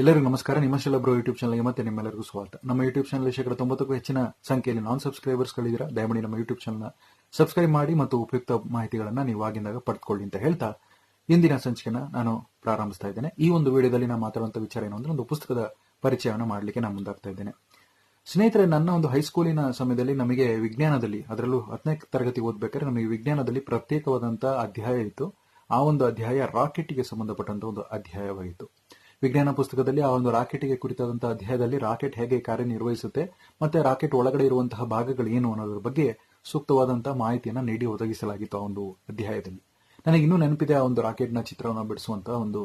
ಎಲ್ಲರಿಗೂ ನಮಸ್ಕಾರ. ನಿಮ್ಮ ಶೆಲ್ಲಬ್ರೋ ಯೂಟ್ಯೂಬ್ ಚಾನಲ್ಗೆ ಮತ್ತೆ ನಿಮ್ಮೆಲ್ಲರಿಗೂ ಸ್ವಾಗತ. ನಮ್ಮ ಯೂಟ್ಯೂಬ್ ಚಾನಲ್ ಶೇಕಡ ತೊಂಬತ್ತಕ್ಕೂ ಹೆಚ್ಚಿನ ಸಂಖ್ಯೆಯಲ್ಲಿ ನಾನ್ ಸಬ್ಸ್ಕ್ರೈಬರ್ಸ್ಗಳಿದ್ದೀರಾ ದಯಮಾಡಿ ನಮ್ಮ ಯೂಟ್ಯೂಬ್ ಚಾನಲ್ನ ಸಬ್ಸ್ಕ್ರೈಬ್ ಮಾಡಿ ಮತ್ತು ಉಪಯುಕ್ತ ಮಾಹಿತಿಗಳನ್ನು ನೀವು ಆಗಿಂದಾಗ ಪಡೆದುಕೊಳ್ಳಿ ಅಂತ ಹೇಳ್ತಾ ಇಂದಿನ ಸಂಚಿಕೆನ ನಾನು ಪ್ರಾರಂಭಿಸ್ತಾ ಇದ್ದೇನೆ. ಈ ಒಂದು ವಿಡಿಯೋದಲ್ಲಿ ನಾನು ಮಾತಾಡುವಂಥ ವಿಚಾರ ಏನು ಅಂದ್ರೆ ಒಂದು ಪುಸ್ತಕದ ಪರಿಚಯವನ್ನು ಮಾಡಲಿಕ್ಕೆ ನಾನು ಮುಂದಾಗ್ತಾ ಇದ್ದೇನೆ. ಸ್ನೇಹಿತರೆ, ನನ್ನ ಒಂದು ಹೈಸ್ಕೂಲಿನ ಸಮಯದಲ್ಲಿ ನಮಗೆ ವಿಜ್ಞಾನದಲ್ಲಿ, ಅದರಲ್ಲೂ ಹತ್ತನೇ ತರಗತಿ ಓದ್ಬೇಕಾದ್ರೆ ನಮಗೆ ವಿಜ್ಞಾನದಲ್ಲಿ ಪ್ರತ್ಯೇಕವಾದಂಥ ಅಧ್ಯಾಯ ಇತ್ತು. ಆ ಒಂದು ಅಧ್ಯಾಯ ರಾಕೆಟ್ಗೆ ಸಂಬಂಧಪಟ್ಟಂತ ಒಂದು ಅಧ್ಯಾಯವಾಗಿತ್ತು. ವಿಜ್ಞಾನ ಪುಸ್ತಕದಲ್ಲಿ ಆ ಒಂದು ರಾಕೆಟ್ಗೆ ಕುರಿತಾದಂತಹ ಅಧ್ಯಾಯದಲ್ಲಿ ರಾಕೆಟ್ ಹೇಗೆ ಕಾರ್ಯನಿರ್ವಹಿಸುತ್ತೆ ಮತ್ತೆ ರಾಕೆಟ್ ಒಳಗಡೆ ಇರುವಂತಹ ಭಾಗಗಳು ಏನು ಅನ್ನೋದ್ರ ಬಗ್ಗೆ ಸೂಕ್ತವಾದಂತಹ ಮಾಹಿತಿಯನ್ನು ನೀಡಿ ಒದಗಿಸಲಾಗಿತ್ತು ಆ ಒಂದು ಅಧ್ಯಾಯದಲ್ಲಿ. ನನಗೆ ಇನ್ನೂ ನೆನಪಿದೆ ಆ ಒಂದು ರಾಕೆಟ್ನ ಚಿತ್ರವನ್ನು ಬಿಡಿಸುವಂತಹ ಒಂದು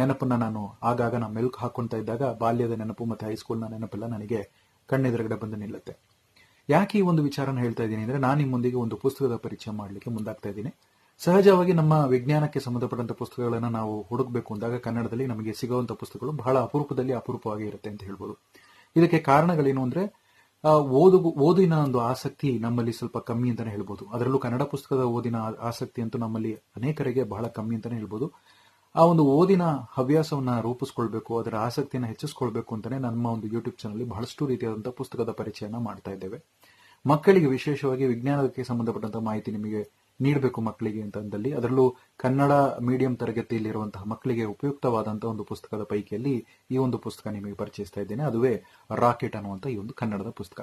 ನೆನಪನ್ನ ನಾನು ಆಗಾಗ ನಾನು ಮೆಲ್ಕ್ ಹಾಕೊಂತ ಇದ್ದಾಗ ಬಾಲ್ಯದ ನೆನಪು ಮತ್ತೆ ಹೈಸ್ಕೂಲ್ನ ನೆನಪೆಲ್ಲ ನನಗೆ ಕಣ್ಣೆದುರುಗಡೆ ಬಂದು ನಿಲ್ಲುತ್ತೆ. ಯಾಕೆ ಈ ಒಂದು ವಿಚಾರನ ಹೇಳ್ತಾ ಇದ್ದೀನಿ ಅಂದ್ರೆ ನಾನು ನಿಮ್ಮೊಂದಿಗೆ ಒಂದು ಪುಸ್ತಕದ ಪರಿಚಯ ಮಾಡಲಿಕ್ಕೆ ಮುಂದಾಗ್ತಾ ಇದ್ದೀನಿ. ಸಹಜವಾಗಿ ನಮ್ಮ ವಿಜ್ಞಾನಕ್ಕೆ ಸಂಬಂಧಪಟ್ಟಂತ ಪುಸ್ತಕಗಳನ್ನು ನಾವು ಹುಡುಕಬೇಕು ಅಂದಾಗ ಕನ್ನಡದಲ್ಲಿ ನಮಗೆ ಸಿಗುವಂತ ಪುಸ್ತಕಗಳು ಬಹಳ ಅಪರೂಪದಲ್ಲಿ ಅಪರೂಪವಾಗಿ ಇರುತ್ತೆ ಅಂತ ಹೇಳ್ಬೋದು. ಇದಕ್ಕೆ ಕಾರಣಗಳೇನು ಅಂದ್ರೆ ಓದು ಓದಿನ ಒಂದು ಆಸಕ್ತಿ ನಮ್ಮಲ್ಲಿ ಸ್ವಲ್ಪ ಕಮ್ಮಿ ಅಂತಾನೆ ಹೇಳ್ಬೋದು. ಅದರಲ್ಲೂ ಕನ್ನಡ ಪುಸ್ತಕದ ಓದಿನ ಆಸಕ್ತಿ ಅಂತೂ ನಮ್ಮಲ್ಲಿ ಅನೇಕರಿಗೆ ಬಹಳ ಕಮ್ಮಿ ಅಂತಾನೆ ಹೇಳ್ಬೋದು. ಆ ಒಂದು ಓದಿನ ಹವ್ಯಾಸವನ್ನ ರೂಪಿಸ್ಕೊಳ್ಬೇಕು, ಅದರ ಆಸಕ್ತಿಯನ್ನು ಹೆಚ್ಚಿಸ್ಕೊಳ್ಬೇಕು ಅಂತಾನೆ ನಮ್ಮ ಒಂದು ಯೂಟ್ಯೂಬ್ ಚಾನಲ್ ಬಹಳಷ್ಟು ರೀತಿಯಾದಂತಹ ಪುಸ್ತಕದ ಪರಿಚಯನ ಮಾಡ್ತಾ ಇದ್ದೇವೆ. ಮಕ್ಕಳಿಗೆ ವಿಶೇಷವಾಗಿ ವಿಜ್ಞಾನಕ್ಕೆ ಸಂಬಂಧಪಟ್ಟಂತಹ ಮಾಹಿತಿ ನಿಮಗೆ ನೀಡಬೇಕು ಮಕ್ಕಳಿಗೆ ಅಂತಂದಲ್ಲಿ ಅದರಲ್ಲೂ ಕನ್ನಡ ಮೀಡಿಯಂ ತರಗತಿಯಲ್ಲಿರುವಂತಹ ಮಕ್ಕಳಿಗೆ ಉಪಯುಕ್ತವಾದಂತಹ ಒಂದು ಪುಸ್ತಕದ ಪೈಕಿಯಲ್ಲಿ ಈ ಒಂದು ಪುಸ್ತಕ ನಿಮಗೆ ಪರಿಚಯಿಸ್ತಾ ಇದ್ದೇನೆ. ಅದುವೇ ರಾಕೆಟ್ ಅನ್ನುವಂಥ ಈ ಒಂದು ಕನ್ನಡದ ಪುಸ್ತಕ.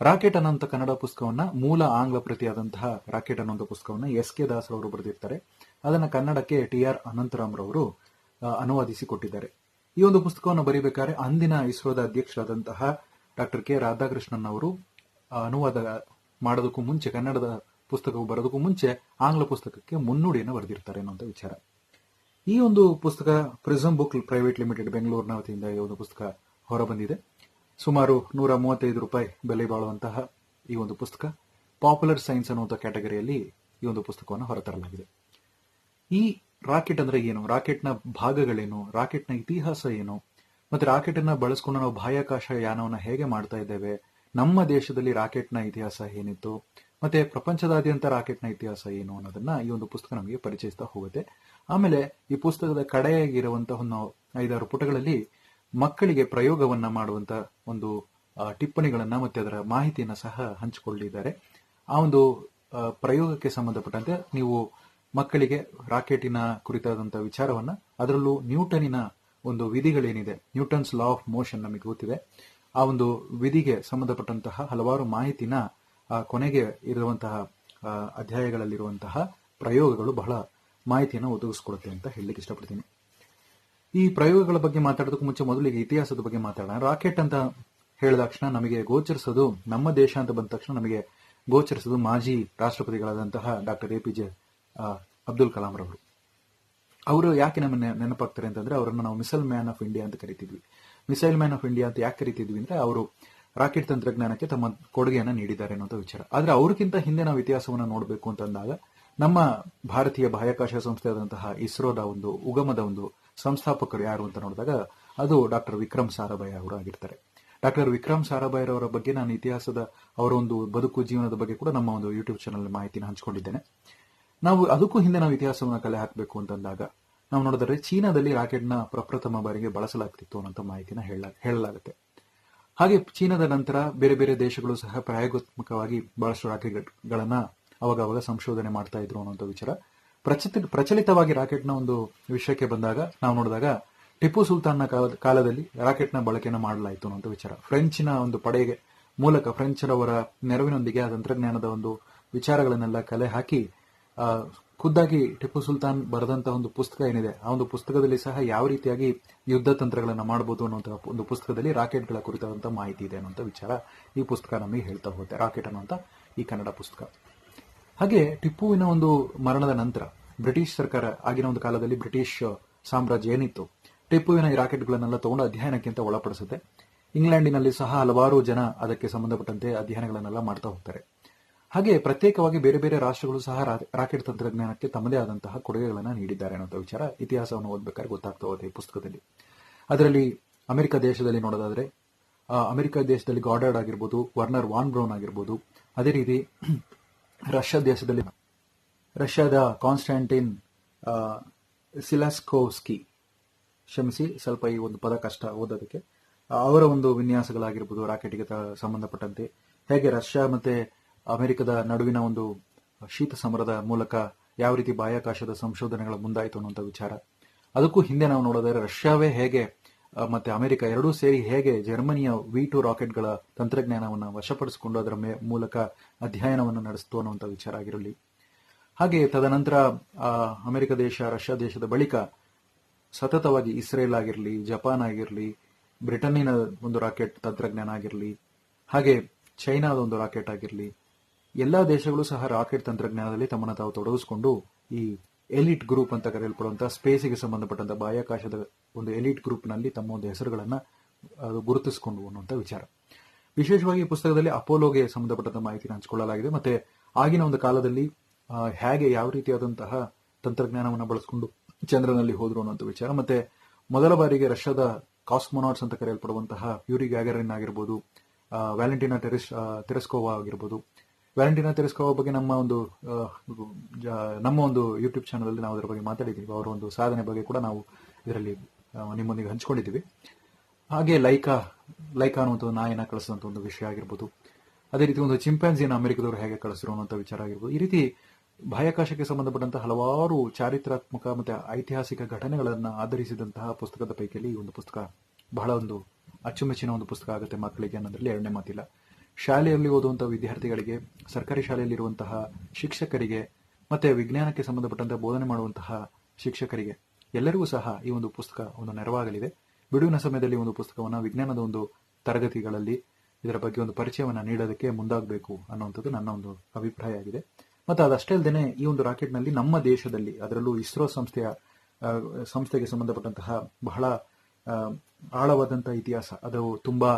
ರಾಕೆಟ್ ಅನ್ನುವಂಥ ಕನ್ನಡ ಪುಸ್ತಕವನ್ನ ಮೂಲ ಆಂಗ್ಲ ಪ್ರತಿಯಾದಂತಹ ರಾಕೆಟ್ ಅನ್ನುವಂಥ ಪುಸ್ತಕವನ್ನ ಎಸ್ ಕೆ ದಾಸ್ ಅವರು ಬರೆದಿರ್ತಾರೆ. ಅದನ್ನ ಕನ್ನಡಕ್ಕೆ ಟಿ ಆರ್ ಅನಂತರಾಮ್ ರವರು ಅನುವಾದಿಸಿ ಕೊಟ್ಟಿದ್ದಾರೆ. ಈ ಒಂದು ಪುಸ್ತಕವನ್ನು ಬರೀಬೇಕಾದ್ರೆ ಅಂದಿನ ಇಸ್ರೋದ ಅಧ್ಯಕ್ಷರಾದಂತಹ ಡಾಕ್ಟರ್ ಕೆ. ರಾಧಾಕೃಷ್ಣನ್ ಅವರು ಅನುವಾದ ಮಾಡೋದಕ್ಕೂ ಮುಂಚೆ ಕನ್ನಡದ ಪುಸ್ತಕವು ಬರೋದಕ್ಕೂ ಮುಂಚೆ ಆಂಗ್ಲ ಪುಸ್ತಕಕ್ಕೆ ಮುನ್ನುಡಿಯನ್ನು ಬರೆದಿರ್ತಾರೆ ಅನ್ನುವಂಥ ವಿಚಾರ. ಈ ಒಂದು ಪುಸ್ತಕ ಪ್ರಿಸಮ್ ಬುಕ್ ಪ್ರೈವೇಟ್ ಲಿಮಿಟೆಡ್ ಬೆಂಗಳೂರಿನ ವತಿಯಿಂದ ಈ ಒಂದು ಪುಸ್ತಕ ಹೊರಬಂದಿದೆ. ಸುಮಾರು ನೂರ ಮೂವತ್ತೈದು ರೂಪಾಯಿ ಬೆಲೆ ಬಾಳುವಂತಹ ಈ ಒಂದು ಪುಸ್ತಕ ಪಾಪ್ಯುಲರ್ ಸೈನ್ಸ್ ಅನ್ನುವಂಥ ಕ್ಯಾಟಗರಿಯಲ್ಲಿ ಈ ಒಂದು ಪುಸ್ತಕವನ್ನು ಹೊರತರಲಾಗಿದೆ. ಈ ರಾಕೆಟ್ ಅಂದ್ರೆ ಏನು? ರಾಕೆಟ್ನ ಭಾಗಗಳೇನು? ರಾಕೆಟ್ನ ಇತಿಹಾಸ ಏನು? ಮತ್ತೆ ರಾಕೆಟ್ ಅನ್ನ ಬಳಸ್ಕೊಂಡು ನಾವು ಬಾಹ್ಯಾಕಾಶ ಯಾನವನ್ನ ಹೇಗೆ ಮಾಡ್ತಾ ಇದ್ದೇವೆ? ನಮ್ಮ ದೇಶದಲ್ಲಿ ರಾಕೆಟ್ನ ಇತಿಹಾಸ ಏನಿತ್ತು? ಮತ್ತೆ ಪ್ರಪಂಚದಾದ್ಯಂತ ರಾಕೆಟ್ನ ಇತಿಹಾಸ ಏನು ಅನ್ನೋದನ್ನ ಈ ಒಂದು ಪುಸ್ತಕ ನಮಗೆ ಪರಿಚಯಿಸ್ತಾ ಹೋಗುತ್ತೆ. ಆಮೇಲೆ ಈ ಪುಸ್ತಕದ ಕಡೆಯಾಗಿರುವಂತಹ ಒಂದು ಐದಾರು ಪುಟಗಳಲ್ಲಿ ಮಕ್ಕಳಿಗೆ ಪ್ರಯೋಗವನ್ನ ಮಾಡುವಂತ ಒಂದು ಟಿಪ್ಪಣಿಗಳನ್ನ ಮತ್ತೆ ಅದರ ಮಾಹಿತಿಯನ್ನ ಸಹ ಹಂಚಿಕೊಂಡಿದ್ದಾರೆ ಆ ಒಂದು ಪ್ರಯೋಗಕ್ಕೆ ಸಂಬಂಧಪಟ್ಟಂತೆ ನೀವು ಮಕ್ಕಳಿಗೆ ರಾಕೆಟಿನ ಕುರಿತಾದಂತಹ ವಿಚಾರವನ್ನ, ಅದರಲ್ಲೂ ನ್ಯೂಟನಿನ ಒಂದು ವಿಧಿಗಳೇನಿದೆ, ನ್ಯೂಟನ್ಸ್ ಲಾ ಆಫ್ ಮೋಷನ್ ನಮಗೆ ಗೊತ್ತಿದೆ. ಆ ಒಂದು ವಿಧಿಗೆ ಸಂಬಂಧಪಟ್ಟಂತಹ ಹಲವಾರು ಮಾಹಿತಿನ ಆ, ಕೊನೆಗೆ ಇರುವಂತಹ ಅಧ್ಯಾಯಗಳಲ್ಲಿರುವಂತಹ ಪ್ರಯೋಗಗಳು ಬಹಳ ಮಾಹಿತಿಯನ್ನು ಒದಗಿಸ್ಕೊಡುತ್ತೆ ಅಂತ ಹೇಳಲಿಕ್ಕೆ ಇಷ್ಟಪಡ್ತೀನಿ. ಈ ಪ್ರಯೋಗಗಳ ಬಗ್ಗೆ ಮಾತಾಡೋದಕ್ಕೂ ಮುಂಚೆ ಮೊದಲಿಗೆ ಇತಿಹಾಸದ ಬಗ್ಗೆ ಮಾತಾಡೋಣ. ರಾಕೆಟ್ ಅಂತ ಹೇಳಿದ ತಕ್ಷಣ ನಮಗೆ ಗೋಚರಿಸೋದು, ನಮ್ಮ ದೇಶ ಅಂತ ಬಂದ ತಕ್ಷಣ ನಮಗೆ ಗೋಚರಿಸೋದು ಮಾಜಿ ರಾಷ್ಟ್ರಪತಿಗಳಾದಂತಹ doctor A P J Abdul Kalam ರವರು. ಅವರು ಯಾಕೆ ನಮ್ಮನ್ನ ನೆನಪಾಗ್ತಾರೆ ಅಂತಂದ್ರೆ ಅವರನ್ನು ನಾವು ಮಿಸೈಲ್ ಮ್ಯಾನ್ ಆಫ್ ಇಂಡಿಯಾ ಅಂತ ಕರಿತಿದ್ವಿ. ಮಿಸೈಲ್ ಮ್ಯಾನ್ ಆಫ್ ಇಂಡಿಯಾ ಅಂತ ಯಾಕೆ ಕರಿತಿದ್ವಿ ಅಂದ್ರೆ ಅವರು ರಾಕೆಟ್ ತಂತ್ರಜ್ಞಾನಕ್ಕೆ ತಮ್ಮ ಕೊಡುಗೆಯನ್ನ ನೀಡಿದ್ದಾರೆ ಅನ್ನೋಂಥ ವಿಚಾರ. ಆದ್ರೆ ಅವ್ರಿಗಿಂತ ಹಿಂದೆ ನಾವು ಇತಿಹಾಸವನ್ನ ನೋಡಬೇಕು ಅಂತಂದಾಗ, ನಮ್ಮ ಭಾರತೀಯ ಬಾಹ್ಯಾಕಾಶ ಸಂಸ್ಥೆಯಾದಂತಹ ಇಸ್ರೋದ ಒಂದು, ಉಗಮದ ಒಂದು ಸಂಸ್ಥಾಪಕರು ಯಾರು ಅಂತ ನೋಡಿದಾಗ, ಅದು ಡಾಕ್ಟರ್ ವಿಕ್ರಮ್ ಸಾರಾಭಾಯಿ ಅವರು ಆಗಿರ್ತಾರೆ. ಡಾಕ್ಟರ್ ವಿಕ್ರಮ್ ಸಾರಾಭಾಯ್ ಅವರ ಬಗ್ಗೆ ನಾನು ಇತಿಹಾಸದ ಅವರ ಒಂದು ಬದುಕು ಜೀವನದ ಬಗ್ಗೆ ಕೂಡ ನಮ್ಮ ಒಂದು ಯೂಟ್ಯೂಬ್ ಚಾನಲ್ ಮಾಹಿತಿನ ಹಂಚಿಕೊಂಡಿದ್ದೇನೆ. ನಾವು ಅದಕ್ಕೂ ಹಿಂದೆ ನಾವು ಇತಿಹಾಸವನ್ನ ಕಲೆ ಹಾಕಬೇಕು ಅಂತಂದಾಗ, ನಾವು ನೋಡಿದ್ರೆ ಚೀನಾದಲ್ಲಿ ರಾಕೆಟ್ನ ಪ್ರಪ್ರಥಮ ಬಾರಿಗೆ ಬಳಸಲಾಗ್ತಿತ್ತು ಅನ್ನೋ ಮಾಹಿತಿನ ಹೇಳ, ಹೇಳಲಾಗುತ್ತೆ. ಹಾಗೆ ಚೀನಾದ ನಂತರ ಬೇರೆ ಬೇರೆ ದೇಶಗಳು ಸಹ ಪ್ರಾಯೋಗಿಕವಾಗಿ ಬಹಳಷ್ಟು ರಾಕೆಟ್ಗಳನ್ನ ಅವಾಗವಾಗ ಸಂಶೋಧನೆ ಮಾಡ್ತಾ ಇದ್ರು ಅನ್ನೋಂಥ ವಿಚಾರ. ಪ್ರಚಲಿತ ಪ್ರಚಲಿತವಾಗಿ ರಾಕೆಟ್ನ ಒಂದು ವಿಷಯಕ್ಕೆ ಬಂದಾಗ ನಾವು ನೋಡಿದಾಗ ಟಿಪ್ಪು ಸುಲ್ತಾನ್ನ ಕಾಲ- ಕಾಲದಲ್ಲಿ ರಾಕೆಟ್ನ ಬಳಕೆಯನ್ನು ಮಾಡಲಾಯಿತು ಅನ್ನೋ ವಿಚಾರ. ಫ್ರೆಂಚ್ನ ಒಂದು ಪಡೆಗೆ ಮೂಲಕ ಫ್ರೆಂಚ್ರವರ ನೆರವಿನೊಂದಿಗೆ ಆ ತಂತ್ರಜ್ಞಾನದ ಒಂದು ವಿಚಾರಗಳನ್ನೆಲ್ಲ ಕಲೆ ಹಾಕಿ ಖುದ್ದಾಗಿ ಟಿಪ್ಪು ಸುಲ್ತಾನ್ ಬರೆದಂತಹ ಒಂದು ಪುಸ್ತಕ ಏನಿದೆ, ಆ ಒಂದು ಪುಸ್ತಕದಲ್ಲಿ ಸಹ ಯಾವ ರೀತಿಯಾಗಿ ಯುದ್ಧ ತಂತ್ರಗಳನ್ನು ಮಾಡಬಹುದು ಅನ್ನುವಂತಹ ಒಂದು ಪುಸ್ತಕದಲ್ಲಿ ರಾಕೆಟ್ಗಳ ಕುರಿತಾದಂತಹ ಮಾಹಿತಿ ಇದೆ ಅನ್ನುವಂಥ ವಿಚಾರ ಈ ಪುಸ್ತಕ ನಮಗೆ ಹೇಳ್ತಾ ಹೋಗುತ್ತೆ, ರಾಕೆಟ್ ಅನ್ನುವಂಥ ಈ ಕನ್ನಡ ಪುಸ್ತಕ. ಹಾಗೆ ಟಿಪ್ಪುವಿನ ಒಂದು ಮರಣದ ನಂತರ ಬ್ರಿಟಿಷ್ ಸರ್ಕಾರ ಆಗಿನ ಒಂದು ಕಾಲದಲ್ಲಿ ಬ್ರಿಟಿಷ್ ಸಾಮ್ರಾಜ್ಯ ಏನಿತ್ತು, ಟಿಪ್ಪುವಿನ ಈ ರಾಕೆಟ್ಗಳನ್ನೆಲ್ಲ ತಗೊಂಡು ಅಧ್ಯಯನಕ್ಕಿಂತ ಒಳಪಡಿಸುತ್ತೆ. ಇಂಗ್ಲೆಂಡಿನಲ್ಲಿ ಸಹ ಹಲವಾರು ಜನ ಅದಕ್ಕೆ ಸಂಬಂಧಪಟ್ಟಂತೆ ಅಧ್ಯಯನಗಳನ್ನೆಲ್ಲ ಮಾಡ್ತಾ ಹೋಗ್ತಾರೆ. ಹಾಗೆ ಪ್ರತ್ಯೇಕವಾಗಿ ಬೇರೆ ಬೇರೆ ರಾಷ್ಟ್ರಗಳು ಸಹ ರಾಕೆಟ್ ತಂತ್ರಜ್ಞಾನಕ್ಕೆ ತಮ್ಮದೇ ಆದಂತಹ ಕೊಡುಗೆಗಳನ್ನು ನೀಡಿದ್ದಾರೆ ಅನ್ನೋ ವಿಚಾರ ಇತಿಹಾಸವನ್ನು ಓದಬೇಕಾದ್ರೆ ಗೊತ್ತಾಗ್ತಾ ಈ ಪುಸ್ತಕದಲ್ಲಿ. ಅದರಲ್ಲಿ ಅಮೆರಿಕ ದೇಶದಲ್ಲಿ ನೋಡೋದಾದ್ರೆ ಅಮೆರಿಕ ದೇಶದಲ್ಲಿ ಗಾರ್ಡರ್ಡ್ ಆಗಿರ್ಬೋದು, ವರ್ನರ್ ವಾನ್ ಬ್ರೌನ್ ಆಗಿರ್ಬೋದು, ಅದೇ ರೀತಿ ರಷ್ಯಾ ದೇಶದಲ್ಲಿ ರಷ್ಯಾದ ಕಾನ್ಸ್ಟಾಂಟಿನ್ ಸಿಲಾಸ್ಕೋವ್ಸ್ಕಿ ಸಿಲಾಸ್ಕೋಸ್ಕಿ ಕ್ಷಮಿಸಿ ಸ್ವಲ್ಪ ಈ ಒಂದು ಪದ ಕಷ್ಟ ಓದೋದಕ್ಕೆ ಅವರ ಒಂದು ವಿನ್ಯಾಸಗಳಾಗಿರ್ಬೋದು ರಾಕೆಟ್ಗೆ ಸಂಬಂಧಪಟ್ಟಂತೆ. ಹೇಗೆ ರಷ್ಯಾ ಮತ್ತೆ ಅಮೆರಿಕದ ನಡುವಿನ ಒಂದು ಶೀತ ಸಮರದ ಮೂಲಕ ಯಾವ ರೀತಿ ಬಾಹ್ಯಾಕಾಶದ ಸಂಶೋಧನೆಗಳ ಮುಂದಾಯಿತು ಅನ್ನುವಂಥ ವಿಚಾರ. ಅದಕ್ಕೂ ಹಿಂದೆ ನಾವು ನೋಡೋದಾದ್ರೆ ರಷ್ಯಾವೇ ಹೇಗೆ ಮತ್ತೆ ಅಮೆರಿಕ ಎರಡೂ ಸೇರಿ ಹೇಗೆ ಜರ್ಮನಿಯ ವಿ ಟು ರಾಕೆಟ್ಗಳ ತಂತ್ರಜ್ಞಾನವನ್ನು ವಶಪಡಿಸಿಕೊಂಡು ಅದರ ಮೂಲಕ ಅಧ್ಯಯನವನ್ನು ನಡೆಸ್ತು ಅನ್ನುವಂಥ ವಿಚಾರ ಆಗಿರಲಿ. ಹಾಗೆ ತದನಂತರ ಅಮೆರಿಕ ದೇಶ, ರಷ್ಯಾ ದೇಶದ ಬಳಿಕ ಸತತವಾಗಿ ಇಸ್ರೇಲ್ ಆಗಿರಲಿ, ಜಪಾನ್ ಆಗಿರಲಿ, ಬ್ರಿಟನ್ನಿನ ಒಂದು ರಾಕೆಟ್ ತಂತ್ರಜ್ಞಾನ ಆಗಿರಲಿ, ಹಾಗೆ ಚೈನಾದ ಒಂದು ರಾಕೆಟ್ ಆಗಿರಲಿ ಎಲ್ಲಾ ದೇಶಗಳು ಸಹ ರಾಕೆಟ್ ತಂತ್ರಜ್ಞಾನದಲ್ಲಿ ತಮ್ಮನ್ನು ತಾವು ತೊಡಗಿಸಿಕೊಂಡು ಈ ಎಲಿಟ್ ಗ್ರೂಪ್ ಅಂತ ಕರೆಯಲ್ಪಡುವಂತಹ ಸ್ಪೇಸಿಗೆ ಸಂಬಂಧಪಟ್ಟಂತ ಬಾಹ್ಯಾಕಾಶದ ಒಂದು ಎಲಿಟ್ ಗ್ರೂಪ್ನಲ್ಲಿ ತಮ್ಮ ಒಂದು ಹೆಸರುಗಳನ್ನು ಗುರುತಿಸಿಕೊಂಡು ಅನ್ನುವಂಥ ವಿಚಾರ. ವಿಶೇಷವಾಗಿ ಈ ಪುಸ್ತಕದಲ್ಲಿ ಅಪೋಲೋಗೆ ಸಂಬಂಧಪಟ್ಟಂತ ಮಾಹಿತಿನ ಹಂಚಿಕೊಳ್ಳಲಾಗಿದೆ. ಮತ್ತೆ ಆಗಿನ ಒಂದು ಕಾಲದಲ್ಲಿ ಹೇಗೆ ಯಾವ ರೀತಿಯಾದಂತಹ ತಂತ್ರಜ್ಞಾನವನ್ನು ಬಳಸಿಕೊಂಡು ಚಂದ್ರನಲ್ಲಿ ಹೋದ್ರು ಅನ್ನುವಂಥ ವಿಚಾರ. ಮತ್ತೆ ಮೊದಲ ಬಾರಿಗೆ ರಷ್ಯಾದ ಕಾಸ್ಮೋನಾಟ್ಸ್ ಅಂತ ಕರೆಯಲ್ಪಡುವಂತಹ ಯೂರಿ ಗ್ಯಾಗರಿನ್ ಆಗಿರ್ಬೋದು ವ್ಯಾಲೆಂಟಿನಾ ಟೆರಿಸ್ ಆ, ತೆರೆಸ್ಕೋವಾ ಆಗಿರ್ಬೋದು ವ್ಯಾಲೆಂಟಿನಾ ತೆರೆಸ್ಕೋ ಬಗ್ಗೆ ನಮ್ಮ ಒಂದು ನಮ್ಮ ಒಂದು ಯೂಟ್ಯೂಬ್ ಚಾನಲಲ್ಲಿ ನಾವು ಅದರ ಬಗ್ಗೆ ಮಾತಾಡಿದ್ದೀವಿ. ಅವರ ಒಂದು ಸಾಧನೆ ಬಗ್ಗೆ ಕೂಡ ನಾವು ಇದರಲ್ಲಿ ನಿಮ್ಮೊಂದಿಗೆ ಹಂಚಿಕೊಂಡಿದ್ದೀವಿ. ಹಾಗೆ ಲೈಕಾ ಲೈಕಾ ಅನ್ನುವಂಥ ನಾಯಿನ ಕಳಿಸಿದಂಥ ಒಂದು ವಿಷಯ ಆಗಿರ್ಬೋದು. ಅದೇ ರೀತಿ ಒಂದು ಚಿಂಪಾನ್ಸಿಯನ್ನು ಅಮೆರಿಕದವರು ಹೇಗೆ ಕಳಿಸಿರೋ ಅನ್ನೋಂಥ ವಿಚಾರ ಆಗಿರ್ಬೋದು. ಈ ರೀತಿ ಬಾಹ್ಯಾಕಾಶಕ್ಕೆ ಸಂಬಂಧಪಟ್ಟಂತಹ ಹಲವಾರು ಚಾರಿತ್ರಾತ್ಮಕ ಮತ್ತೆ ಐತಿಹಾಸಿಕ ಘಟನೆಗಳನ್ನು ಆಧರಿಸಿದಂತಹ ಪುಸ್ತಕದ ಪೈಕಿಯಲ್ಲಿ ಈ ಒಂದು ಪುಸ್ತಕ ಬಹಳ ಒಂದು ಅಚ್ಚುಮೆಚ್ಚಿನ ಒಂದು ಪುಸ್ತಕ ಆಗುತ್ತೆ ಮಕ್ಕಳಿಗೆ ಅನ್ನೋದ್ರಲ್ಲಿ ಎರಡನೇ ಮಾತಿಲ್ಲ. ಶಾಲೆಯಲ್ಲಿ ಓದುವಂತಹ ವಿದ್ಯಾರ್ಥಿಗಳಿಗೆ, ಸರ್ಕಾರಿ ಶಾಲೆಯಲ್ಲಿರುವಂತಹ ಶಿಕ್ಷಕರಿಗೆ, ಮತ್ತೆ ವಿಜ್ಞಾನಕ್ಕೆ ಸಂಬಂಧಪಟ್ಟಂತೆ ಬೋಧನೆ ಮಾಡುವಂತಹ ಶಿಕ್ಷಕರಿಗೆ ಎಲ್ಲರಿಗೂ ಸಹ ಈ ಒಂದು ಪುಸ್ತಕ ಒಂದು ನೆರವಾಗಲಿದೆ. ಬಿಡುವಿನ ಸಮಯದಲ್ಲಿ ಒಂದು ಪುಸ್ತಕವನ್ನು ವಿಜ್ಞಾನದ ಒಂದು ತರಗತಿಗಳಲ್ಲಿ ಇದರ ಬಗ್ಗೆ ಒಂದು ಪರಿಚಯವನ್ನು ನೀಡೋದಕ್ಕೆ ಮುಂದಾಗಬೇಕು ಅನ್ನುವಂಥದ್ದು ನನ್ನ ಒಂದು ಅಭಿಪ್ರಾಯ ಆಗಿದೆ. ಮತ್ತು ಅದಷ್ಟೇ ಅಲ್ಲದೆ ಈ ಒಂದು ರಾಕೆಟ್ನಲ್ಲಿ ನಮ್ಮ ದೇಶದಲ್ಲಿ, ಅದರಲ್ಲೂ ಇಸ್ರೋ ಸಂಸ್ಥೆಯ ಸಂಸ್ಥೆಗೆ ಸಂಬಂಧಪಟ್ಟಂತಹ ಬಹಳ ಆಳವಾದಂತಹ ಇತಿಹಾಸ, ಅದು ತುಂಬಾ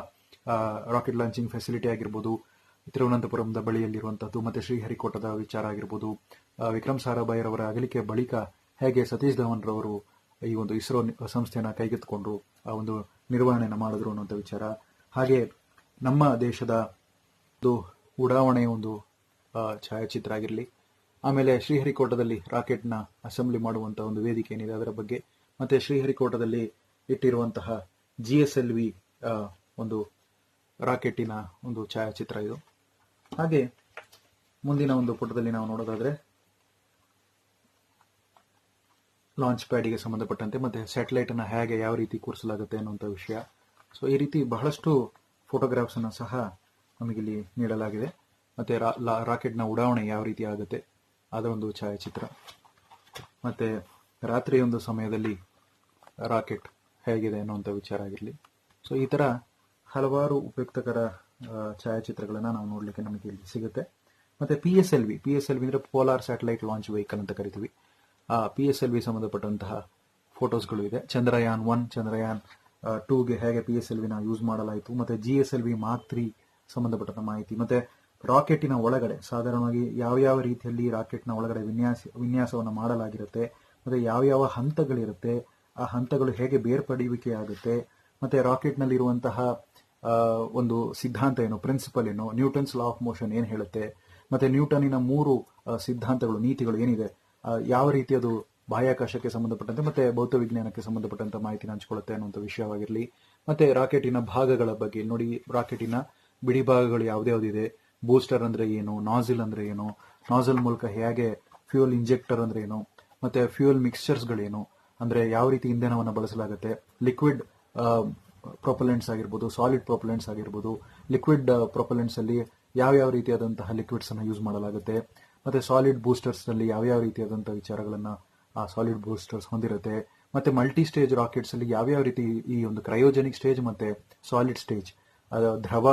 ರಾಕೆಟ್ ಲಾಂಚಿಂಗ್ ಫೆಸಿಲಿಟಿ ಆಗಿರ್ಬೋದು, ತಿರುವನಂತಪುರಂದ ಬಳಿಯಲ್ಲಿರುವಂಥದ್ದು ಮತ್ತೆ ಶ್ರೀಹರಿಕೋಟದ ವಿಚಾರ ಆಗಿರ್ಬೋದು ವಿಕ್ರಮ್ ಸಾರಾಭಾಯಿರವರ ಅಗಲಿಕೆ ಬಳಿಕ ಹೇಗೆ ಸತೀಶ್ ಧವನ್ ರವರು ಈ ಒಂದು ಇಸ್ರೋ ಸಂಸ್ಥೆಯನ್ನು ಕೈಗೆತ್ತಿಕೊಂಡ್ರು ಕೈಗೆತ್ತಿಕೊಂಡು ಆ ಒಂದು ನಿರ್ವಹಣೆಯನ್ನು ಮಾಡಿದ್ರು ಅನ್ನುವಂಥ ವಿಚಾರ. ಹಾಗೆ ನಮ್ಮ ದೇಶದ ಒಂದು ಉಡಾವಣೆಯ ಒಂದು ಛಾಯಾಚಿತ್ರ ಆಗಿರಲಿ, ಆಮೇಲೆ ಶ್ರೀಹರಿಕೋಟದಲ್ಲಿ ರಾಕೆಟ್ನ ಅಸೆಂಬ್ಲಿ ಮಾಡುವಂಥ ಒಂದು ವೇದಿಕೆ ಏನಿದೆ ಅದರ ಬಗ್ಗೆ, ಮತ್ತೆ ಶ್ರೀಹರಿಕೋಟದಲ್ಲಿ ಇಟ್ಟಿರುವಂತಹ ಜಿ ಎಸ್ ಎಲ್ ವಿ ಒಂದು ರಾಕೆಟಿನ ಒಂದು ಛಾಯಾಚಿತ್ರ ಇದು. ಹಾಗೆ ಮುಂದಿನ ಒಂದು ಪುಟದಲ್ಲಿ ನಾವು ನೋಡೋದಾದ್ರೆ ಲಾಂಚ್ ಪ್ಯಾಡಿಗೆ ಸಂಬಂಧಪಟ್ಟಂತೆ, ಮತ್ತೆ ಸ್ಯಾಟಲೈಟನ್ನು ಹೇಗೆ ಯಾವ ರೀತಿ ಕೂರಿಸಲಾಗುತ್ತೆ ಅನ್ನುವಂಥ ವಿಷಯ. ಸೊ ಈ ರೀತಿ ಬಹಳಷ್ಟು ಫೋಟೋಗ್ರಾಫ್ಸನ್ನು ಸಹ ನಮಗಿಲ್ಲಿ ನೀಡಲಾಗಿದೆ. ಮತ್ತೆ ರಾಕೆಟ್ನ ಉಡಾವಣೆ ಯಾವ ರೀತಿ ಆಗುತ್ತೆ ಅದರ ಒಂದು ಛಾಯಾಚಿತ್ರ. ಮತ್ತೆ ರಾತ್ರಿಯೊಂದು ಸಮಯದಲ್ಲಿ ರಾಕೆಟ್ ಹೇಗಿದೆ ಅನ್ನುವಂಥ ವಿಚಾರ ಆಗಿರಲಿ. ಸೊ ಈ ತರ ಹಲವಾರು ಉಪಯುಕ್ತಕರ ಛಾಯಾಚಿತ್ರಗಳನ್ನು ನಾವು ನೋಡಲಿಕ್ಕೆ ನಮಗೆ ಇಲ್ಲಿ ಸಿಗುತ್ತೆ. ಮತ್ತೆ P S L V P S L V ಅಂದರೆ ಪೋಲಾರ್ ಸ್ಯಾಟಲೈಟ್ ಲಾಂಚ್ ವೆಹಿಕಲ್ ಅಂತ ಕರಿತೀವಿ. ಆ ಪಿ ಎಸ್ ಎಲ್ ವಿ ಸಂಬಂಧಪಟ್ಟಂತಹ ಫೋಟೋಸ್ಗಳು ಇದೆ. ಚಂದ್ರಯಾನ್ ಒನ್ ಚಂದ್ರಯಾನ್ ಟೂಗೆ ಹೇಗೆ ಪಿ ಎಸ್ ಎಲ್ ವಿನ ಯೂಸ್ ಮಾಡಲಾಯಿತು ಮತ್ತೆ G S L V mark three ಸಂಬಂಧಪಟ್ಟಂತ ಮಾಹಿತಿ ಮತ್ತೆ ರಾಕೆಟಿನ ಒಳಗಡೆ ಸಾಧಾರಣವಾಗಿ ಯಾವ ಯಾವ ರೀತಿಯಲ್ಲಿ ರಾಕೆಟ್ನ ಒಳಗಡೆ ವಿನ್ಯಾಸ ವಿನ್ಯಾಸವನ್ನು ಮಾಡಲಾಗಿರುತ್ತೆ ಮತ್ತೆ ಯಾವ ಯಾವ ಹಂತಗಳಿರುತ್ತೆ ಆ ಹಂತಗಳು ಹೇಗೆ ಬೇರ್ಪಡುವಿಕೆ ಆಗುತ್ತೆ ಮತ್ತೆ ರಾಕೆಟ್ನಲ್ಲಿ ಇರುವಂತಹ ಆ, ಒಂದು ಸಿದ್ಧಾಂತ ಏನು ಪ್ರಿನ್ಸಿಪಲ್ ಏನು ನ್ಯೂಟನ್ಸ್ ಲಾ ಆಫ್ ಮೋಷನ್ ಏನು ಹೇಳುತ್ತೆ, ಮತ್ತೆ ನ್ಯೂಟನಿನ ಮೂರು ಸಿದ್ಧಾಂತಗಳು, ನೀತಿಗಳು ಏನಿದೆ ಯಾವ ರೀತಿ ಅದು ಬಾಹ್ಯಾಕಾಶಕ್ಕೆ ಸಂಬಂಧಪಟ್ಟಂತೆ, ಮತ್ತೆ ಭೌತ ವಿಜ್ಞಾನಕ್ಕೆ ಸಂಬಂಧಪಟ್ಟಂತ ಮಾಹಿತಿ ಹಂಚಿಕೊಳ್ಳುತ್ತೆ ಅನ್ನುವಂಥ ವಿಷಯವಾಗಿರಲಿ, ಮತ್ತೆ ರಾಕೆಟಿನ ಭಾಗಗಳ ಬಗ್ಗೆ, ನೋಡಿ ರಾಕೆಟಿನ ಬಿಡಿ ಭಾಗಗಳು ಯಾವ್ದ್ಯಾವ್ದಿದೆ ಬೂಸ್ಟರ್ ಅಂದ್ರೆ ಏನು ನಾಜಿಲ್ ಅಂದ್ರೆ ಏನು ನಾಜಲ್ ಮೂಲಕ ಹೇಗೆ ಫ್ಯೂಯಲ್ ಇಂಜೆಕ್ಟರ್ ಅಂದ್ರೆ ಏನು, ಮತ್ತೆ ಫ್ಯೂಯಲ್ ಮಿಕ್ಸ್ಚರ್ಸ್ ಗಳೇನು, ಅಂದ್ರೆ ಯಾವ ರೀತಿ ಇಂಧನವನ್ನು ಬಳಸಲಾಗುತ್ತೆ ಲಿಕ್ವಿಡ್ ಪ್ರೊಪಲೆಂಟ್ಸ್ ಆಗಿರ್ಬೋದು ಸಾಲಿಡ್ ಪ್ರೊಪಲೆಂಟ್ಸ್ ಆಗಿರ್ಬೋದು ಲಿಕ್ವಿಡ್ ಪ್ರೊಪಲೆಂಟ್ಸ್ ಅಲ್ಲಿ ಯಾವ ಯಾವ ರೀತಿಯಾದಂತಹ ಲಿಕ್ವಿಡ್ಸ್ ಅನ್ನು ಯೂಸ್ ಮಾಡಲಾಗುತ್ತೆ, ಮತ್ತೆ ಸಾಲಿಡ್ ಬೂಸ್ಟರ್ಸ್ನಲ್ಲಿ ಯಾವ ಯಾವ ರೀತಿಯಾದಂತಹ ವಿಚಾರಗಳನ್ನ, ಆ ಸಾಲಿಡ್ ಬೂಸ್ಟರ್ಸ್ ಹೊಂದಿರುತ್ತೆ, ಮತ್ತೆ ಮಲ್ಟಿ ಸ್ಟೇಜ್ ರಾಕೆಟ್ಸ್ ಅಲ್ಲಿ ಯಾವ್ಯಾವ ರೀತಿ ಈ ಒಂದು ಕ್ರಯೋಜೆನಿಕ್ ಸ್ಟೇಜ್ ಮತ್ತೆ ಸಾಲಿಡ್ ಸ್ಟೇಜ್ ದ್ರವ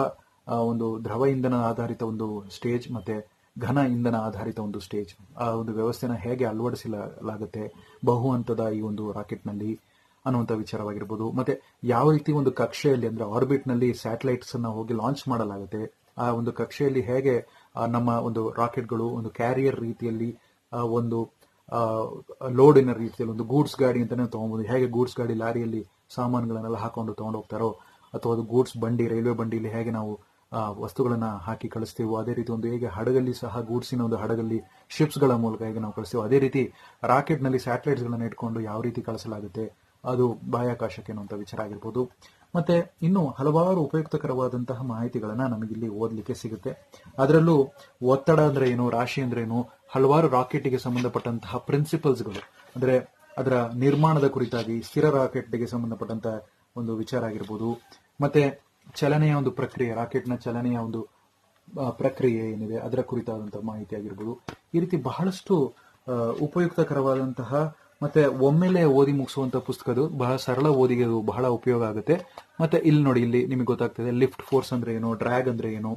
ಒಂದು ದ್ರವ ಇಂಧನ ಆಧಾರಿತ ಒಂದು ಸ್ಟೇಜ್ ಮತ್ತೆ ಘನ ಇಂಧನ ಆಧಾರಿತ ಒಂದು ಸ್ಟೇಜ್ ಆ ಒಂದು ವ್ಯವಸ್ಥೆನ ಹೇಗೆ ಅಳವಡಿಸಲಾಗುತ್ತೆ ಬಹು ಹಂತದ ಈ ಒಂದು ರಾಕೆಟ್ನಲ್ಲಿ. ಅನ್ನುವಂಥ ವಿಚಾರವಾಗಿರ್ಬೋದು. ಮತ್ತೆ ಯಾವ ರೀತಿ ಒಂದು ಕಕ್ಷೆಯಲ್ಲಿ ಅಂದ್ರೆ ಆರ್ಬಿಟ್ನಲ್ಲಿ ನಲ್ಲಿ ಸ್ಯಾಟಲೈಟ್ಸ್ ಅನ್ನ ಹೋಗಿ ಲಾಂಚ್ ಮಾಡಲಾಗುತ್ತೆ, ಆ ಒಂದು ಕಕ್ಷೆಯಲ್ಲಿ ಹೇಗೆ ನಮ್ಮ ಒಂದು ರಾಕೆಟ್ಗಳು ಒಂದು ಕ್ಯಾರಿಯರ್ ರೀತಿಯಲ್ಲಿ ಒಂದು ಲೋಡಿನ ರೀತಿಯಲ್ಲಿ ಒಂದು ಗೂಡ್ಸ್ ಗಾಡಿ ಅಂತಾನೆ ತೊಗೊಬೋದು ಹೇಗೆ ಗೂಡ್ಸ್ ಗಾಡಿ ಲಾರಿಯಲ್ಲಿ ಸಾಮಾನುಗಳನ್ನೆಲ್ಲ ಹಾಕೊಂಡು ತಗೊಂಡು ಹೋಗ್ತಾರೋ, ಅಥವಾ ಅದು ಗೂಡ್ಸ್ ಬಂಡಿ ರೈಲ್ವೆ ಬಂಡಿಯಲ್ಲಿ ಹೇಗೆ ನಾವು ವಸ್ತುಗಳನ್ನು ಹಾಕಿ ಕಳಿಸ್ತೀವೋ, ಅದೇ ರೀತಿ ಒಂದು ಹೇಗೆ ಹಡಗಲ್ಲಿ ಸಹ ಗೂಡ್ಸಿನ ಒಂದು ಹಡಗಲ್ಲಿ ಶಿಪ್ಸ್ಗಳ ಮೂಲಕ ಹೇಗೆ ನಾವು ಕಳಿಸ್ತೀವೋ, ಅದೇ ರೀತಿ ರಾಕೆಟ್ನಲ್ಲಿ ನಲ್ಲಿ ಸ್ಯಾಟಲೈಟ್ಸ್ ಗಳನ್ನ ಇಟ್ಕೊಂಡು ಯಾವ ರೀತಿ ಕಳಿಸಲಾಗುತ್ತೆ ಅದು ಬಾಹ್ಯಾಕಾಶಕ್ಕೆ ಅನ್ನುವಂಥ ವಿಚಾರ ಆಗಿರ್ಬೋದು. ಮತ್ತೆ ಇನ್ನು ಹಲವಾರು ಉಪಯುಕ್ತಕರವಾದಂತಹ ಮಾಹಿತಿಗಳನ್ನ ನಮಗಿಲ್ಲಿ ಓದಲಿಕ್ಕೆ ಸಿಗುತ್ತೆ. ಅದರಲ್ಲೂ ಒತ್ತಡ ಅಂದ್ರೆ ಏನು, ರಾಶಿ ಅಂದ್ರೆ ಏನು, ಹಲವಾರು ರಾಕೆಟ್ಗೆ ಸಂಬಂಧಪಟ್ಟಂತಹ ಪ್ರಿನ್ಸಿಪಲ್ಸ್ಗಳು ಅಂದ್ರೆ ಅದರ ನಿರ್ಮಾಣದ ಕುರಿತಾಗಿ, ಸ್ಥಿರ ರಾಕೆಟ್ಗೆ ಸಂಬಂಧಪಟ್ಟಂತಹ ಒಂದು ವಿಚಾರ ಆಗಿರ್ಬೋದು. ಮತ್ತೆ ಚಲನೆಯ ಒಂದು ಪ್ರಕ್ರಿಯೆ, ರಾಕೆಟ್ನ ಚಲನೆಯ ಒಂದು ಪ್ರಕ್ರಿಯೆ ಏನಿದೆ, ಅದರ ಕುರಿತಾದಂತಹ ಮಾಹಿತಿ ಆಗಿರ್ಬೋದು. ಈ ರೀತಿ ಬಹಳಷ್ಟು ಉಪಯುಕ್ತಕರವಾದಂತಹ ಮತ್ತೆ ಒಮ್ಮೆಲೆ ಓದಿ ಮುಗಿಸುವಂತ ಪುಸ್ತಕದು ಬಹಳ ಸರಳ ಓದಿಗೆ ಅದು ಬಹಳ ಉಪಯೋಗ ಆಗುತ್ತೆ. ಮತ್ತೆ ಇಲ್ಲಿ ನೋಡಿ, ಇಲ್ಲಿ ನಿಮಗೆ ಗೊತ್ತಾಗ್ತದೆ ಲಿಫ್ಟ್ ಫೋರ್ಸ್ ಅಂದ್ರೆ ಏನು ಡ್ರ್ಯಾಗ್ ಅಂದ್ರೆ ಏನು,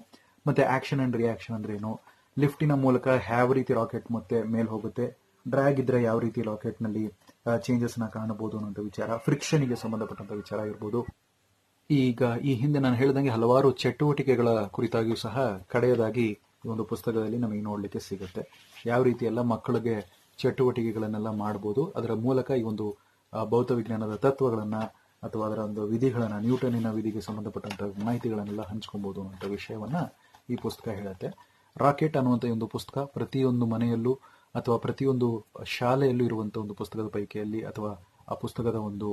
ಮತ್ತೆ ಆಕ್ಷನ್ ಅಂಡ್ ರಿಯಾಕ್ಷನ್ ಅಂದ್ರೆ ಏನು. ಲಿಫ್ಟಿನ ಮೂಲಕ ಯಾವ ರೀತಿ ರಾಕೆಟ್ ಮತ್ತೆ ಮೇಲ್ ಹೋಗುತ್ತೆ ಡ್ರ್ಯಾಗ್ ಇದ್ರೆ ಯಾವ ರೀತಿ ರಾಕೆಟ್ನಲ್ಲಿ ಚೇಂಜಸ್ನ ಕಾಣಬಹುದು ಅನ್ನೋ ವಿಚಾರ ಫ್ರಿಕ್ಷನ್ಗೆ ಸಂಬಂಧಪಟ್ಟಂತ ವಿಚಾರ ಇರ್ಬೋದು ಈಗ ಈ ಹಿಂದೆ ನಾನು ಹೇಳಿದಂಗೆ ಹಲವಾರು ಚಟುವಟಿಕೆಗಳ ಕುರಿತಾಗಿಯೂ ಸಹ ಕಡೆಯದಾಗಿ ಒಂದು ಪುಸ್ತಕದಲ್ಲಿ ನಮಗೆ ನೋಡಲಿಕ್ಕೆ ಸಿಗುತ್ತೆ. ಯಾವ ರೀತಿ ಎಲ್ಲ ಮಕ್ಕಳಿಗೆ ಚಟುವಟಿಕೆಗಳನ್ನೆಲ್ಲ ಮಾಡಬಹುದು ಅದರ ಮೂಲಕ ಈ ಒಂದು ಭೌತ ವಿಜ್ಞಾನದ ತತ್ವಗಳನ್ನ ಅಥವಾ ಅದರ ಒಂದು ವಿಧಿಗಳನ್ನ, ನ್ಯೂಟನಿನ ವಿಧಿಗೆ ಸಂಬಂಧಪಟ್ಟಂತ ಮಾಹಿತಿಗಳನ್ನೆಲ್ಲ ಹಂಚ್ಕೊಬೋದು ಅನ್ನುವಂಥ ವಿಷಯವನ್ನ ಈ ಪುಸ್ತಕ ಹೇಳುತ್ತೆ. ರಾಕೆಟ್ ಅನ್ನುವಂಥ ಒಂದು ಪುಸ್ತಕ ಪ್ರತಿಯೊಂದು ಮನೆಯಲ್ಲೂ ಅಥವಾ ಪ್ರತಿಯೊಂದು ಶಾಲೆಯಲ್ಲೂ ಇರುವಂಥ ಒಂದು ಪುಸ್ತಕದ ಪೈಕಿಯಲ್ಲಿ ಅಥವಾ ಆ ಪುಸ್ತಕದ ಒಂದು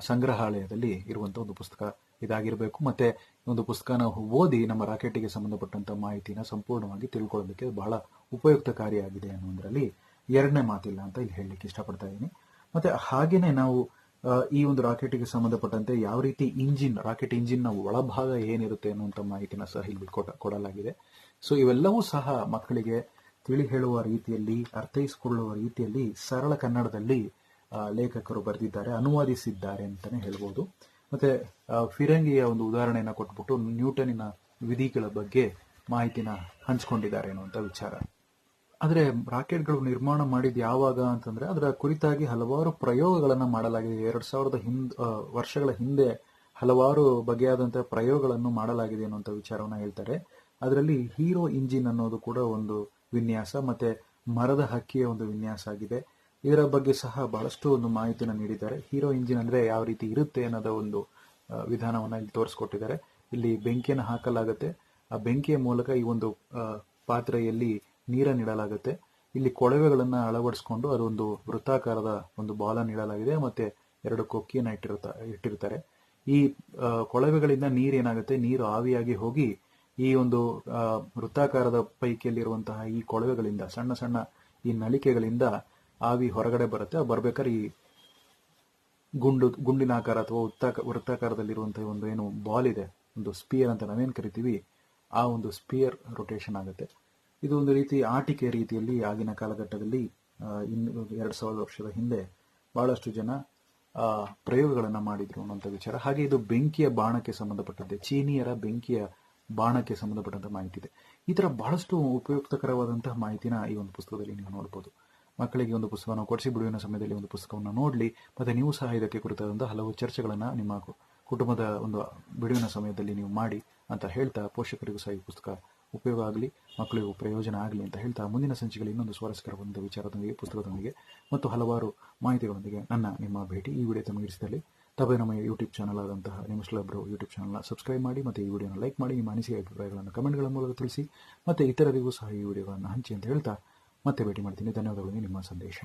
ಸಂಗ್ರಹಾಲಯದಲ್ಲಿ ಇರುವಂಥ ಒಂದು ಪುಸ್ತಕ ಇದಾಗಿರಬೇಕು. ಮತ್ತೆ ಒಂದು ಪುಸ್ತಕನ ಓದಿ ನಮ್ಮ ರಾಕೆಟ್ಗೆ ಸಂಬಂಧಪಟ್ಟಂತ ಮಾಹಿತಿನ ಸಂಪೂರ್ಣವಾಗಿ ತಿಳ್ಕೊಳ್ಳೋದಕ್ಕೆ ಬಹಳ ಉಪಯುಕ್ತಕಾರಿಯಾಗಿದೆ ಅನ್ನೋದ್ರಲ್ಲಿ ಎರಡನೇ ಮಾತಿಲ್ಲ ಅಂತ ಇಲ್ಲಿ ಹೇಳಲಿಕ್ಕೆ ಇಷ್ಟಪಡ್ತಾ ಇದ್ದೀನಿ. ಮತ್ತೆ ಹಾಗೇನೆ ನಾವು ಈ ಒಂದು ರಾಕೆಟ್ಗೆ ಸಂಬಂಧಪಟ್ಟಂತೆ ಯಾವ ರೀತಿ ಇಂಜಿನ್, ರಾಕೆಟ್ ಇಂಜಿನ್ನ ಒಳಭಾಗ ಏನಿರುತ್ತೆ ಅನ್ನುವಂಥ ಮಾಹಿತಿನ ಸಹ ಇಲ್ಲಿ ಕೊಡ ಕೊಡಲಾಗಿದೆ. ಸೊ ಇವೆಲ್ಲವೂ ಸಹ ಮಕ್ಕಳಿಗೆ ತಿಳಿ ಹೇಳುವ ರೀತಿಯಲ್ಲಿ, ಅರ್ಥೈಸಿಕೊಳ್ಳುವ ರೀತಿಯಲ್ಲಿ ಸರಳ ಕನ್ನಡದಲ್ಲಿ ಲೇಖಕರು ಬರೆದಿದ್ದಾರೆ, ಅನುವಾದಿಸಿದ್ದಾರೆ ಅಂತಾನೆ ಹೇಳ್ಬೋದು. ಮತ್ತೆ ಫಿರಂಗಿಯ ಒಂದು ಉದಾಹರಣೆಯನ್ನು ಕೊಟ್ಬಿಟ್ಟು ನ್ಯೂಟನಿನ ವಿಧಿಗಳ ಬಗ್ಗೆ ಮಾಹಿತಿನ ಹಂಚ್ಕೊಂಡಿದ್ದಾರೆ ಅನ್ನುವಂಥ ವಿಚಾರ. ಆದ್ರೆ ರಾಕೆಟ್ಗಳು ನಿರ್ಮಾಣ ಮಾಡಿದ ಯಾವಾಗ ಅಂತಂದ್ರೆ ಅದರ ಕುರಿತಾಗಿ ಹಲವಾರು ಪ್ರಯೋಗಗಳನ್ನು ಮಾಡಲಾಗಿದೆ. ಎರಡು ಸಾವಿರದ ಹಿಂದ್ ವರ್ಷಗಳ ಹಿಂದೆ ಹಲವಾರು ಬಗೆಯಾದಂತಹ ಪ್ರಯೋಗಗಳನ್ನು ಮಾಡಲಾಗಿದೆ ಅನ್ನುವಂಥ ವಿಚಾರವನ್ನ ಹೇಳ್ತಾರೆ. ಅದರಲ್ಲಿ ಹೀರೋ ಇಂಜಿನ್ ಅನ್ನೋದು ಕೂಡ ಒಂದು ವಿನ್ಯಾಸ ಮತ್ತೆ ಮರದ ಹಕ್ಕಿಯ ಒಂದು ವಿನ್ಯಾಸ ಆಗಿದೆ. ಇದರ ಬಗ್ಗೆ ಸಹ ಬಹಳಷ್ಟು ಒಂದು ಮಾಹಿತಿಯನ್ನು ನೀಡಿದ್ದಾರೆ. ಹೀರೋ ಇಂಜಿನ್ ಅಂದ್ರೆ ಯಾವ ರೀತಿ ಇರುತ್ತೆ ಅನ್ನೋದ ಒಂದು ವಿಧಾನವನ್ನು ಇಲ್ಲಿ ತೋರಿಸ್ಕೊಟ್ಟಿದ್ದಾರೆ. ಇಲ್ಲಿ ಬೆಂಕಿಯನ್ನು ಹಾಕಲಾಗುತ್ತೆ. ಆ ಬೆಂಕಿಯ ಮೂಲಕ ಈ ಒಂದು ಪಾತ್ರೆಯಲ್ಲಿ ನೀರನ್ನು ಇಡಲಾಗುತ್ತೆ. ಇಲ್ಲಿ ಕೊಳವೆಗಳನ್ನು ಅಳವಡಿಸಿಕೊಂಡು ಅದೊಂದು ವೃತ್ತಾಕಾರದ ಒಂದು ಬಾಲನ್ನು ಇಡಲಾಗಿದೆ. ಮತ್ತೆ ಎರಡು ಕೊಕ್ಕಿಯನ್ನು ಇಟ್ಟಿರುತ್ತ ಇಟ್ಟಿರ್ತಾರೆ ಈ ಕೊಳವೆಗಳಿಂದ ನೀರು ಏನಾಗುತ್ತೆ ನೀರು ಆವಿಯಾಗಿ ಹೋಗಿ ಈ ಒಂದು ವೃತ್ತಾಕಾರದ ಪೈಕಿಯಲ್ಲಿರುವಂತಹ ಈ ಕೊಳವೆಗಳಿಂದ, ಸಣ್ಣ ಸಣ್ಣ ಈ ನಳಿಕೆಗಳಿಂದ ಆವಿ ಹೊರಗಡೆ ಬರುತ್ತೆ. ಬರ್ಬೇಕಾದ್ರೆ ಈ ಗುಂಡು, ಗುಂಡಿನ ಆಕಾರ ಅಥವಾ ವೃತ್ತಾಕ, ವೃತ್ತಾಕಾರದಲ್ಲಿರುವಂತಹ ಒಂದು ಏನು ಬಾಲ್ ಇದೆ, ಒಂದು ಸ್ಪಿಯರ್ ಅಂತ ನಾವೇನ್ ಕರಿತೀವಿ, ಆ ಒಂದು ಸ್ಪಿಯರ್ ರೊಟೇಷನ್ ಆಗುತ್ತೆ. ಇದು ಒಂದು ರೀತಿ ಆಟಿಕೆ ರೀತಿಯಲ್ಲಿ ಆಗಿನ ಕಾಲಘಟ್ಟದಲ್ಲಿ ಇನ್ನು ಎರಡು ಸಾವಿರದ ವರ್ಷದ ಹಿಂದೆ ಬಹಳಷ್ಟು ಜನ ಪ್ರಯೋಗಗಳನ್ನು ಮಾಡಿದ್ರು ಅನ್ನುವಂಥ ವಿಚಾರ. ಹಾಗೆ ಇದು ಬೆಂಕಿಯ ಬಾಣಕ್ಕೆ ಸಂಬಂಧಪಟ್ಟಂತೆ, ಚೀನಿಯರ ಬೆಂಕಿಯ ಬಾಣಕ್ಕೆ ಸಂಬಂಧಪಟ್ಟಂಥ ಮಾಹಿತಿ ಇದೆ ಈ ಥರ ಬಹಳಷ್ಟು ಉಪಯುಕ್ತಕರವಾದಂತಹ ಮಾಹಿತಿನ ಈ ಒಂದು ಪುಸ್ತಕದಲ್ಲಿ ನೀವು ನೋಡ್ಬೋದು. ಮಕ್ಕಳಿಗೆ ಒಂದು ಪುಸ್ತಕವನ್ನು ಕೊಡಿಸಿ, ಬಿಡುವಿನ ಸಮಯದಲ್ಲಿ ಒಂದು ಪುಸ್ತಕವನ್ನು ನೋಡಲಿ, ಮತ್ತೆ ನೀವು ಸಹ ಇದಕ್ಕೆ ಕುರಿತಾದಂಥ ಹಲವು ಚರ್ಚೆಗಳನ್ನು ನಿಮ್ಮ ಕುಟುಂಬದ ಒಂದು ಬಿಡುವಿನ ಸಮಯದಲ್ಲಿ ನೀವು ಮಾಡಿ ಅಂತ ಹೇಳ್ತಾ ಪೋಷಕರಿಗೂ ಸಹ ಈ ಪುಸ್ತಕ ಉಪಯೋಗ ಆಗಲಿ, ಮಕ್ಕಳಿಗೂ ಪ್ರಯೋಜನ ಆಗಲಿ ಅಂತ ಹೇಳ್ತಾ ಮುಂದಿನ ಸಂಚಿಕೆಯಲ್ಲಿ ಇನ್ನೊಂದು ಸ್ವಾರಸ್ಕರ ಒಂದು ವಿಚಾರದೊಂದಿಗೆ, ಪುಸ್ತಕದೊಂದಿಗೆ ಮತ್ತು ಹಲವಾರು ಮಾಹಿತಿಗಳೊಂದಿಗೆ ನನ್ನ ನಿಮ್ಮ ಭೇಟಿ ಈ ವಿಡಿಯೋ ತಮಗೆ ಇರಿಸಿದಲ್ಲಿ ತಪ್ಪೇ ನಮ್ಮ ಯೂಟ್ಯೂಬ್ ಚಾನಲ್ ಆದಂತಹ ನಿಮಿಷಲಬ್ರು ಯೂಟ್ಯೂಬ್ ಚಾನಲ್ನ ಸಬ್ಸ್ಕ್ರೈಬ್ ಮಾಡಿ ಮತ್ತು ಈ ವಿಡಿಯೋನ ಲೈಕ್ ಮಾಡಿ, ನಿಮ್ಮ ಅನಿಸಿಕೆ ಅಭಿಪ್ರಾಯಗಳನ್ನು ಕಮೆಂಟ್ಗಳ ಮೂಲಕ ತಿಳಿಸಿ ಮತ್ತು ಇತರರಿಗೂ ಸಹ ಈ ವಿಡಿಯೋಗಳನ್ನು ಹಂಚಿ ಅಂತ ಹೇಳ್ತಾ ಮತ್ತೆ ಭೇಟಿ ಮಾಡ್ತೀನಿ. ಧನ್ಯವಾದಗಳು, ನಿಮ್ಮ ಸಂದೇಶ.